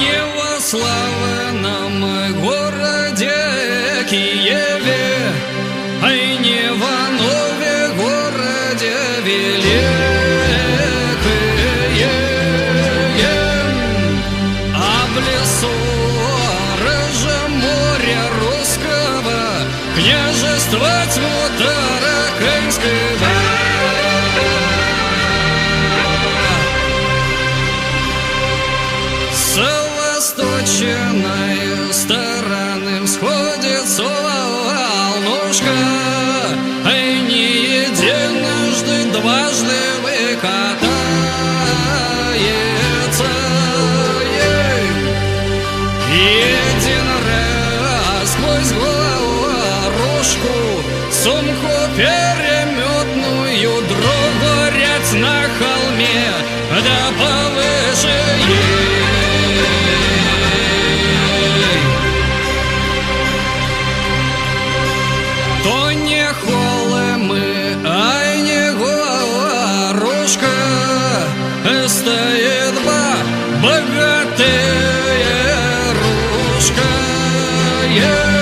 Нева слава нам городе Киеве, Ай, Нева нове городе великое. А в лесу рыже море русского Княжества тьму солнышко, Ай, не единожды, дважды выкатается. Ей. Един раз сквозь горошку Сумку переметную То не холе мы, ай не горошка, стоит ба богатая рушка. Yeah.